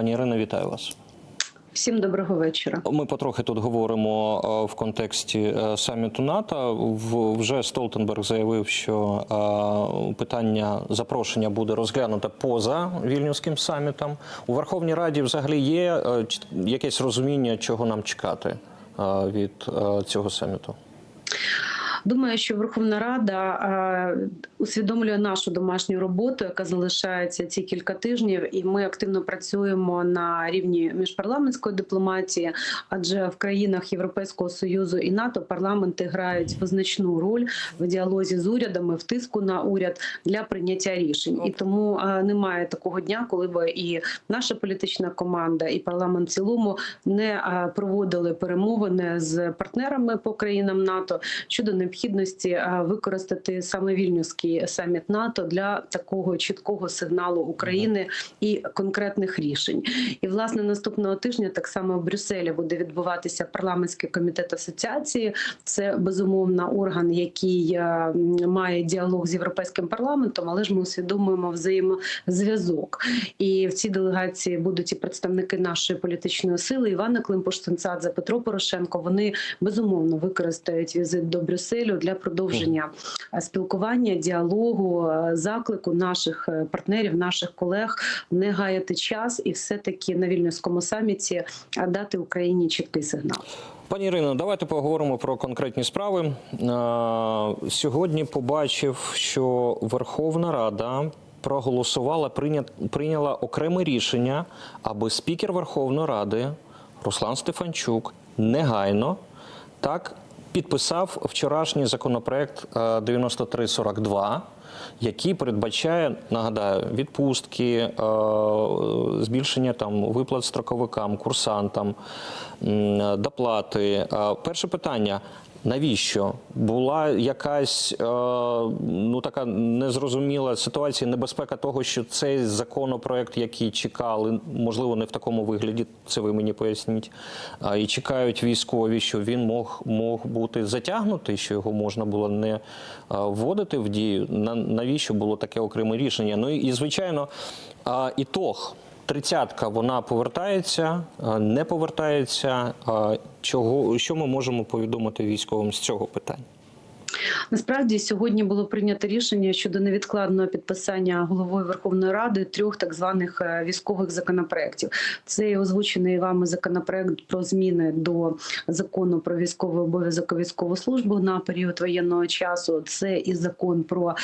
Пані Ірина, вітаю вас. Всім доброго вечора. Ми потрохи тут говоримо е, в контексті е, саміту НАТО. Вже Столтенберг заявив, що е, питання запрошення буде розглянуто поза вільнюським самітом. У Верховній Раді взагалі є якесь розуміння, чого нам чекати від цього саміту. Думаю, що Верховна Рада усвідомлює нашу домашню роботу, яка залишається ці кілька тижнів, і ми активно працюємо на рівні міжпарламентської дипломатії, адже в країнах Європейського союзу і НАТО парламенти грають визначну роль в діалозі з урядами, в тиску на уряд для прийняття рішень. І тому немає такого дня, коли би і наша політична команда, і парламент в цілому не проводили перемовини з партнерами по країнам НАТО щодо необхідності е, використати саме вільнюський саміт НАТО для такого чіткого сигналу України і конкретних рішень. І власне наступного тижня так само в Брюсселі буде відбуватися парламентський комітет асоціації. Це безумовно орган, який е, має діалог з європейським парламентом, але ж ми усвідомуємо взаємозв'язок. І в цій делегації будуть і представники нашої політичної сили Івана Климпуш-Цинцадзе, Петро Порошенко. Вони безумовно використають візит до Брюсселю для продовження е, спілкування, діалогу, е, заклику наших е, партнерів, наших колег не гаяти час і все таки на вільнюському саміті дати Україні чіткий сигнал. Пані Ірино, давайте поговоримо про конкретні справи. Сьогодні побачив, що Верховна Рада проголосувала, прийня- прийняла окреме рішення, аби спікер Верховної Ради Руслан Стефанчук негайно так підписав вчорашній законопроект е, 9342, який передбачає, нагадаю, відпустки, е, збільшення там виплат строковикам, курсантам, доплати. Е, Перше питання. Навіщо була якась е, ну така незрозуміла ситуація, небезпека того, що цей законопроект, який чекали, можливо, не в такому вигляді, це ви мені поясніть, і чекають військові, що він мог, мог бути затягнутий, що його можна було не е, вводити в дію. На, навіщо було таке окреме рішення? Ну і, звичайно, ітог. Тридцятка вона повертається, не повертається. Чого що ми можемо повідомити військовим з цього питання? Насправді сьогодні було прийнято рішення щодо невідкладного підписання головою Верховної Ради трьох так званих е, військових законопроєктів. Це озвучений вами законопроект про зміни до закону про військовий обов'язок і військову службу на період воєнного часу. Це і закон про е,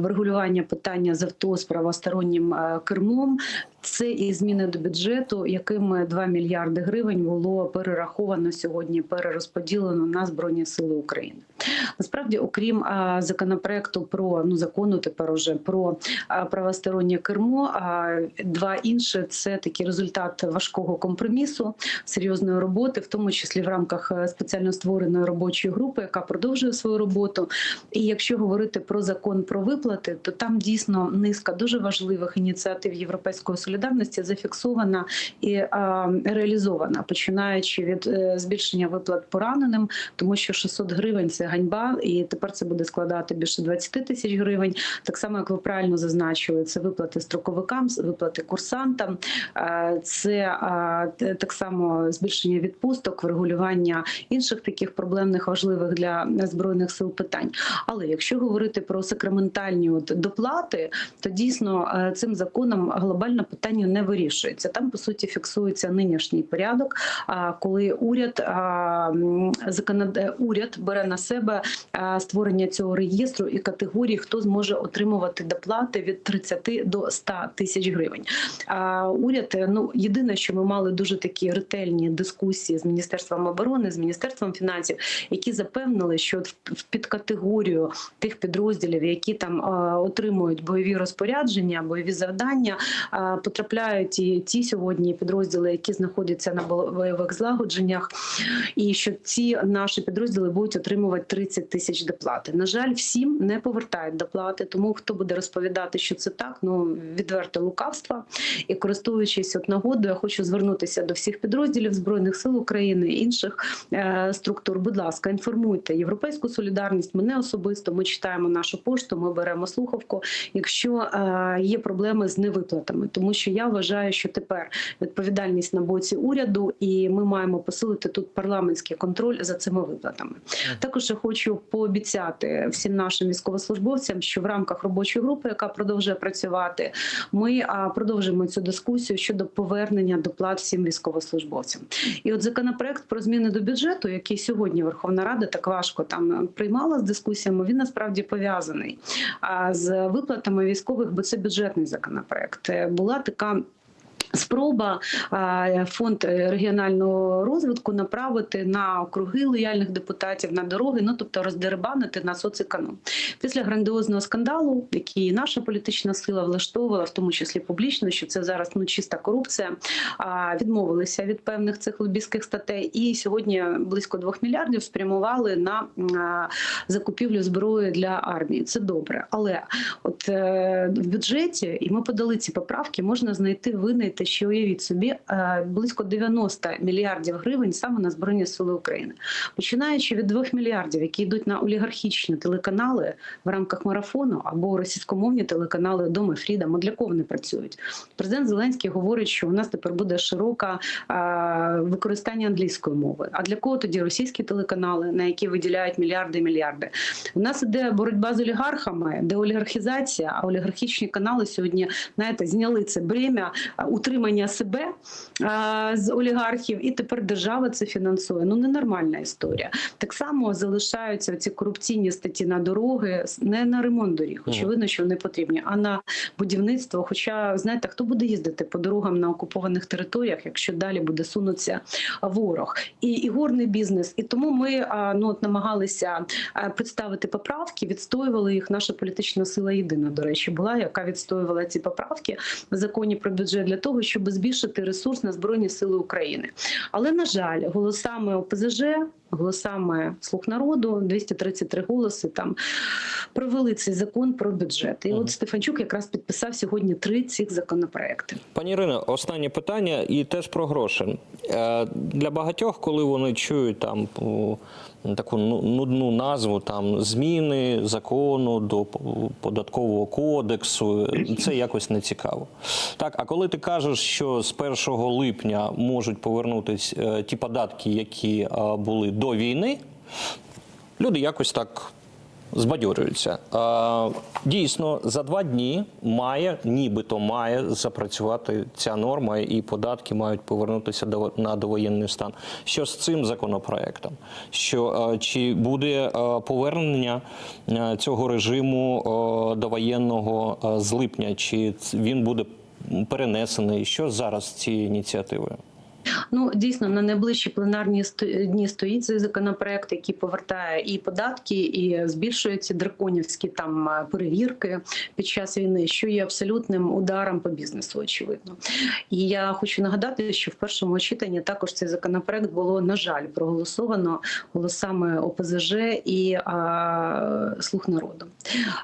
врегулювання питання з авто з правостороннім е, кермом. Це і зміни до бюджету, якими 2 мільярди гривень було перераховано сьогодні, перерозподілено на збройні сили України. Насправді, окрім законопроекту про ну закону, тепер уже про правостороннє кермо. Два інші це такий результат важкого компромісу, серйозної роботи, в тому числі в рамках е, спеціально створеної робочої групи, яка продовжує свою роботу. І якщо говорити про закон про виплати, то там дійсно низка дуже важливих ініціатив європейської солідарності зафіксована і реалізована, починаючи від е, збільшення виплат пораненим, тому що 600 гривень це ганьба, і тепер це буде складати більше 20 тисяч гривень. Так само, як ви правильно зазначили, це виплати строковикам, виплати курсантам, е, це е, так само збільшення відпусток, врегулювання інших таких проблемних важливих для збройних сил питань. Але якщо говорити про сакраментальні от доплати, то дійсно е, цим законом глобальне питання не вирішується. Там по суті фіксується нинішній порядок, коли уряд уряд бере на себе а, створення цього реєстру і категорії, хто зможе отримувати доплати від 30 до 100 тисяч гривень. А уряд, е, ну єдине, що ми мали дуже такі ретельні дискусії з міністерством оборони, з міністерством фінансів, які запевнили, що в- підкатегорію тих підрозділів, які там отримують бойові розпорядження, бойові завдання, потрапляють і ті сьогодні підрозділи, які знаходяться на бо- бойових злагодженнях, і що ці наші підрозділи будуть отримувати 230 тисяч доплати. На жаль, всім не повертають доплати. Тому хто буде розповідати, що це так, ну відверте лукавство. І користуючись от нагодою, я хочу звернутися до всіх підрозділів збройних сил України інших е, структур. Будь ласка, інформуйте європейську солідарність. Мене особисто ми читаємо нашу пошту. Ми беремо слухавку. Якщо е, є проблеми з невиплатами, тому що я вважаю, що тепер відповідальність на боці уряду, і ми маємо посилити тут парламентський контроль за цими виплатами. Також я хочу пообіцяти всім нашим військовослужбовцям, що в рамках робочої групи, яка продовжує працювати, ми продовжимо цю дискусію щодо повернення доплат всім військовослужбовцям. І от законопроект про зміни до бюджету, який сьогодні Верховна Рада так важко там приймала з дискусіями, він насправді пов'язаний з виплатами військових, бо це бюджетний законопроект. Була така. Спроба фонд регіонального розвитку направити на округи лояльних депутатів на дороги, ну тобто роздерибанити на соцеконом. Після грандіозного скандалу, який наша політична сила влаштовувала, в тому числі публічно, що це зараз ну чиста корупція. Відмовилися від певних цих лобістських статей, і сьогодні близько двох мільярдів спрямували на закупівлю зброї для армії. Це добре, але от е, в бюджеті, і ми подали ці поправки, можна знайти винайти, що уявіть собі е, близько 90 мільярдів гривень саме на збройні сили України, починаючи від 2 мільярдів, які йдуть на олігархічні телеканали в рамках марафону або російськомовні телеканали Дом і Фрідом. От Для кого вони працюють? Президент Зеленський говорить, що у нас тепер буде широка е, використання англійської мови. А для кого тоді російські телеканали, на які виділяють мільярди і мільярди? У нас іде боротьба з олігархами, деолігархізація, а олігархічні канали сьогодні знаєте, зняли це бремя а, утримання себе а, з олігархів, і тепер держава це фінансує. Ну ненормальна історія. Так само залишаються ці корупційні статті на дороги не на ремонт доріг. Очевидно, що вони потрібні, а на будівництво. Хоча знаєте, хто буде їздити по дорогам на окупованих територіях, якщо далі буде сунутися ворог, і ігорний бізнес. І тому ми а, ну от намагалися представити поправки, відстоювали їх. Наша політична сила єдина, до речі, була, яка відстоювала ці поправки в законі про бюджет для того, щоб збільшити ресурс на збройні сили України. Але на жаль, голосами ОПЗЖ. Голосами слуг народу 233 голоси там провели цей закон про бюджет. І Мгм. от Стефанчук якраз підписав сьогодні три цих законопроекти. Пані Ірино, останнє питання і теж про гроші. Е, Для багатьох, коли вони чують там таку ну- нудну назву, там зміни закону до податкового кодексу, це якось не цікаво. Так, а коли ти кажеш, що з 1 липня можуть повернутися е, ті податки, які е, були до війни, люди якось так збадьорюються. Дійсно, за два дні має, нібито має запрацювати ця норма, і податки мають повернутися на довоєнний стан. Що з цим законопроектом? Що чи буде повернення цього режиму довоєнного з липня? Чи він буде перенесений? Що зараз з цією ініціативою? Ну дійсно на найближчі пленарні дні стоїть цей законопроект, який повертає і податки, і збільшує ці драконівські там перевірки під час війни, що є абсолютним ударом по бізнесу, очевидно. І я хочу нагадати, що в першому читанні також цей законопроект було на жаль проголосовано голосами ОПЗЖ і а, слуг народу.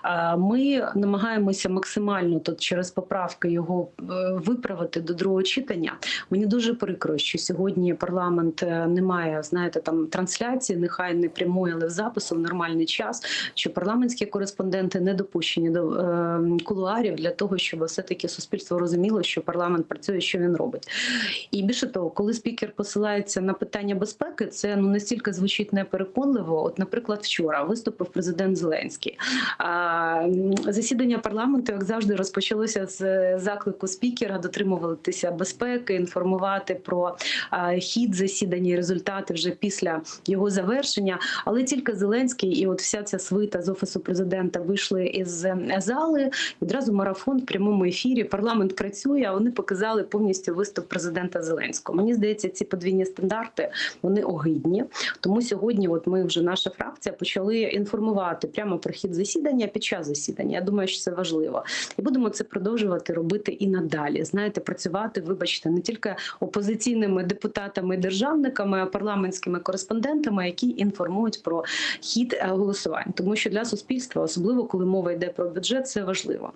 А, Ми намагаємося максимально тут через поправки його е, виправити до другого читання. Мені дуже прикро, що сьогодні парламент е, не має, знаєте, там трансляції, нехай не прямої, але в запису в нормальний час. Що парламентські кореспонденти не допущені до е, кулуарів для того, щоб все таки суспільство розуміло, що парламент працює, що він робить. І більше того, коли спікер посилається на питання безпеки, це ну настільки звучить непереконливо. От, наприклад, вчора виступив президент Зеленський. А, засідання парламенту, як завжди, розпочалося з е, заклику спікера дотримуватися безпеки, інформувати про а, хід засідання і результати вже після його завершення. Але тільки Зеленський і от вся ця свита з офісу президента вийшли із е, зали. Відразу марафон в прямому ефірі. Парламент працює. А вони показали повністю виступ президента Зеленського. Мені здається, ці подвійні стандарти вони огидні. Тому сьогодні, от ми вже наша фракція почали інформувати прямо про хід засідання під час засідання. Я думаю, що це важливо, і будемо це продовжувати робити і надалі. Знаєте, працювати, вибачте, не тільки опозиційним народними депутатами, державниками, парламентськими кореспондентами, які інформують про хід е, голосувань, тому що для суспільства, особливо коли мова йде про бюджет, це важливо.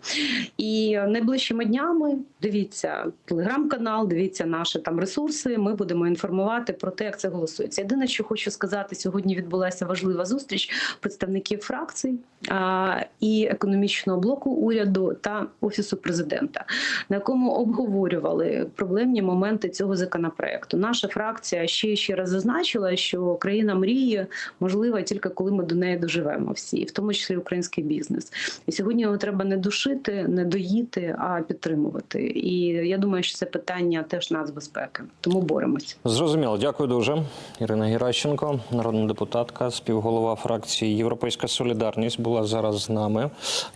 І найближчими днями дивіться телеграм-канал, дивіться наші там ресурси. Ми будемо інформувати про те, як це голосується. Єдине, що хочу сказати, сьогодні відбулася важлива зустріч представників фракцій а, і економічного блоку уряду та офісу президента, на якому обговорювали проблемні моменти цього законопроекту. Наша фракція ще ще раз зазначила, що країна мрії можлива тільки коли ми до неї доживемо всі, в тому числі український бізнес. І сьогодні його треба не душити, не доїти, а підтримувати. І я думаю, що це питання теж нацбезпеки. Тому боремось. Зрозуміло, дякую дуже. Ірина Геращенко, народна депутатка, співголова фракції Європейська Солідарність, була зараз з нами.